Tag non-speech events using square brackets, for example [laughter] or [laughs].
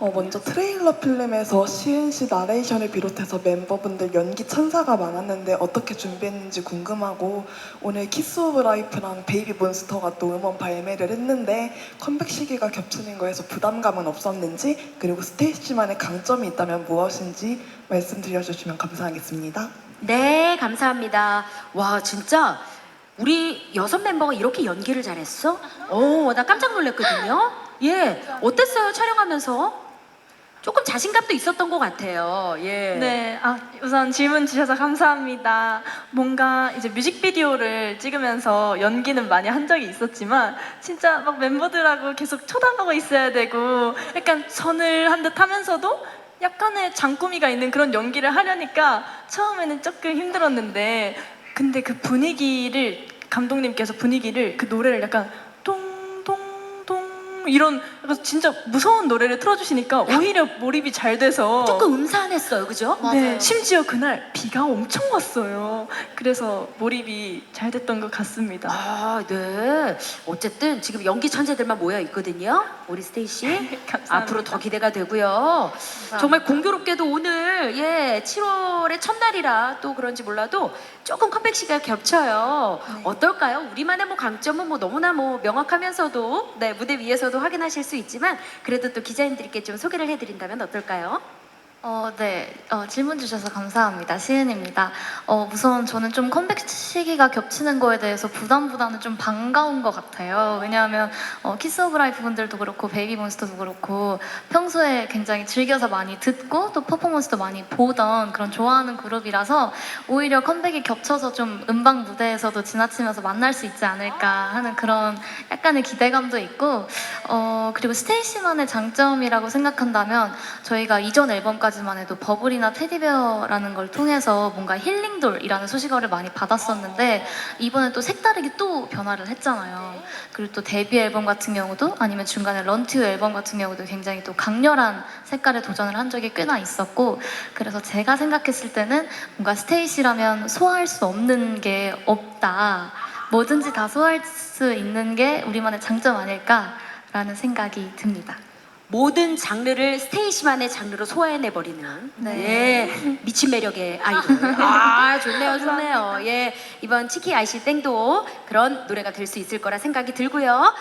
어, 먼저 트레일러 필름에서 시은 씨 나레이션을 비롯해서 멤버분들 연기 천사가 많았는데 어떻게 준비했는지 궁금하고 오늘 키스 오브 라이프랑 베이비 몬스터가 또 음원 발매를 했는데 컴백 시기가 겹치는 거에서 부담감은 없었는지 그리고 스테이시만의 강점이 있다면 무엇인지 말씀드려주시면 감사하겠습니다. 네, 감사합니다. 와, 진짜 우리 여섯 멤버가 이렇게 연기를 잘했어? 오, 나 깜짝 놀랐거든요. 예, 어땠어요 촬영하면서? 조금 자신감도 있었던 것 같아요. 예. 네, 아, 우선 질문 주셔서 감사합니다. 뭔가 이제 뮤직비디오를 찍으면서 연기는 많이 한 적이 있었지만 진짜 막 멤버들하고 계속 쳐다보고 있어야 되고 약간 선을 한 듯 하면서도 약간의 장꾸미가 있는 그런 연기를 하려니까 처음에는 조금 힘들었는데 근데 그 분위기를 감독님께서 분위기를 그 노래를 약간 이런 진짜 무서운 노래를 틀어주시니까 오히려 몰입이 잘 돼서 조금 음산했어요, 그죠? 네, 심지어 그날 비가 엄청 왔어요. 그래서 몰입이 잘 됐던 것 같습니다. 아, 네. 어쨌든 지금 연기 천재들만 모여 있거든요. 우리 스테이씨. [laughs] 감사합니다. 앞으로 더 기대가 되고요. 정말 공교롭게도 오늘 예 7월의 첫날이라 또 그런지 몰라도 조금 컴백 시기가 겹쳐요. 어떨까요? 우리만의 뭐 강점은 뭐 너무나 뭐 명확하면서도 네 무대 위에서도 확인하실 수 있지만 그래도 또 기자님들께 좀 소개를 해드린다면 어떨까요? 어, 네. 어, 질문 주셔서 감사합니다. 시은입니다. 어, 우선 저는 좀 컴백 시기가 겹치는 거에 대해서 부담보다는 좀 반가운 것 같아요. 왜냐하면 어, 키스 오브 라이프 분들도 그렇고 베이비 몬스터도 그렇고 평소에 굉장히 즐겨서 많이 듣고 또 퍼포먼스도 많이 보던 그런 좋아하는 그룹이라서 오히려 컴백이 겹쳐서 좀 음방 무대에서도 지나치면서 만날 수 있지 않을까 하는 그런 약간의 기대감도 있고 어, 그리고 스테이시만의 장점이라고 생각한다면 저희가 이전 앨범까지 만 해도 버블이나 테디베어라는 걸 통해서 뭔가 힐링돌이라는 수식어를 많이 받았었는데 이번에 또 색다르게 또 변화를 했잖아요. 그리고 또 데뷔 앨범 같은 경우도 아니면 중간에 런투 앨범 같은 경우도 굉장히 또 강렬한 색깔에 도전을 한 적이 꽤나 있었고 그래서 제가 생각했을 때는 뭔가 스테이시라면 소화할 수 없는 게 없다. 뭐든지 다 소화할 수 있는 게 우리만의 장점 아닐까라는 생각이 듭니다. 모든 장르를 스테이시만의 장르로 소화해내버리는 네. 예, 미친 매력의 아이돌. [laughs] 아 좋네요, 좋네요. 예 이번 치키 아이시 땡도 그런 노래가 될 수 있을 거라 생각이 들고요.